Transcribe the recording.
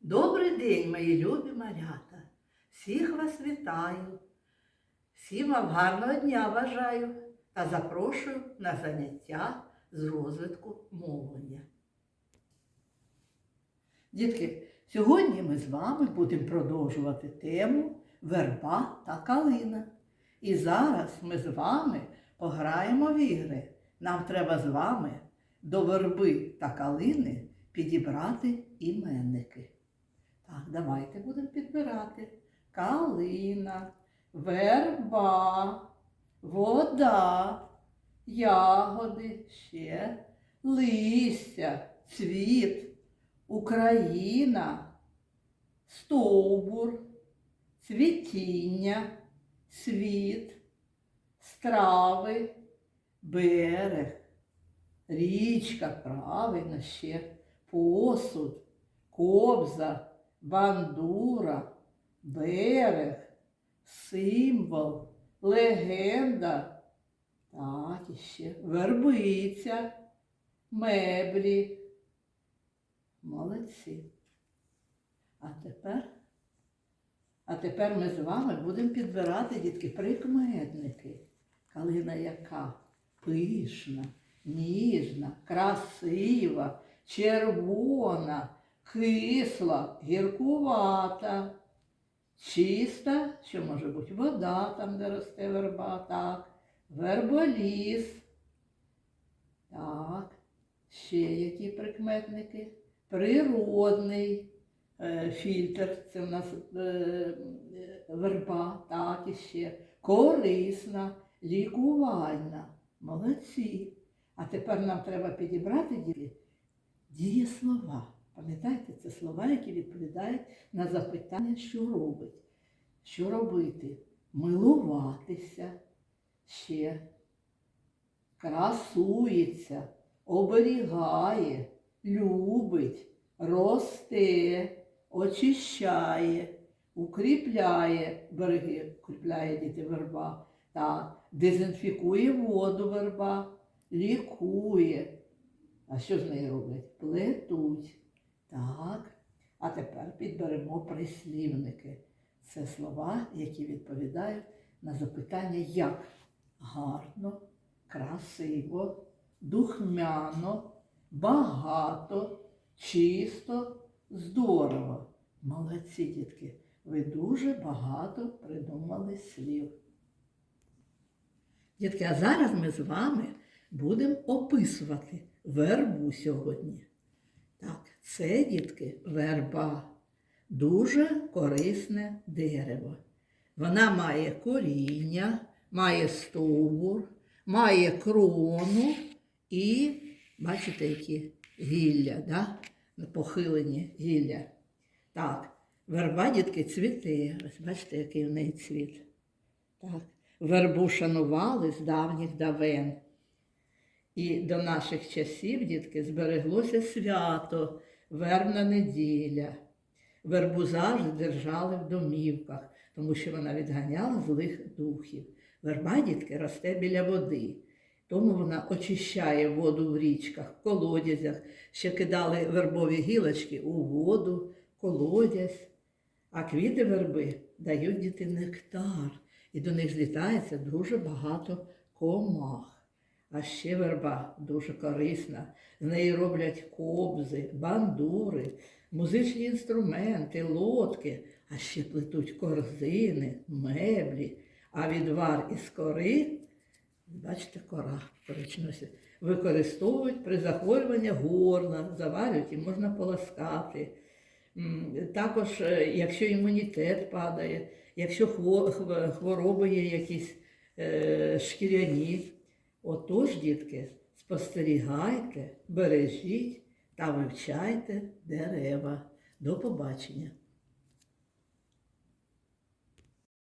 Добрий день, мої любі малята! Всіх вас вітаю, всім вам гарного дня бажаю та запрошую на заняття з розвитку мовлення. Дітки, сьогодні ми з вами будемо продовжувати тему верба та калина. І зараз ми з вами пограємо в ігри. Нам треба з вами до верби та калини підібрати іменники. Так, давайте будемо підбирати. Калина, верба, вода, ягоди, ще, листя, цвіт, Україна, стовбур, цвітіння, світ, страви, берег, річка, правильно ще, посуд, кобза, бандура, берег, символ, легенда, так, іще вербиця, меблі. Молодці. А тепер, а тепер ми з вами будемо підбирати, дітки, прикметники. Калина яка? Пишна, ніжна, красива, червона, кисла, гіркувата, чиста, що може бути вода, там, де росте верба, так, верболіс. Так, ще які прикметники? Природний е, фільтр, це в нас е, верба, так, і ще. Корисна, лікувальна. Молодці. А тепер нам треба підібрати дієслова. Пам'ятаєте, це слова, які відповідають на запитання, що робить. Що робити? Милуватися. Ще, красується, оберігає, любить, росте, очищає, укріпляє. Береги, укріпляє діти верба, так, дезінфікує воду верба, лікує. А що з нею роблять? Плетуть. Так. А тепер підберемо прислівники. Це слова, які відповідають на запитання як гарно, красиво, духмяно, багато, чисто, здорово. Молодці дітки, ви дуже багато придумали слів. Дітки, а зараз ми з вами будемо описувати вербу сьогодні. Так, це, дітки, верба. Дуже корисне дерево. Вона має коріння, має стовбур, має крону і, бачите, які гілля, да? похилені гілля. Так, верба, дітки, цвіте. Бачите, який в неї цвіт. Так. Вербу шанували з давніх давен. І до наших часів, дітки, збереглося свято, вербна неділя. Вербу завжди держали в домівках, тому що вона відганяла злих духів. Верба, дітки, росте біля води, тому вона очищає воду в річках, в колодязях. Ще кидали вербові гілочки у воду, колодязь. А квіти верби дають діти нектар, і до них злітається дуже багато комах. А ще верба дуже корисна. З неї роблять кобзи, бандури, музичні інструменти, лодки, а ще плетуть корзини, меблі. А відвар із кори, бачите, кора коричневі, використовують при захворюванні горла, заварюють і можна полоскати. Також, е, якщо імунітет падає, якщо хво- хво- хвороби є якісь е, шкіряні. Отож, дітки, спостерігайте, бережіть та вивчайте дерева. До побачення!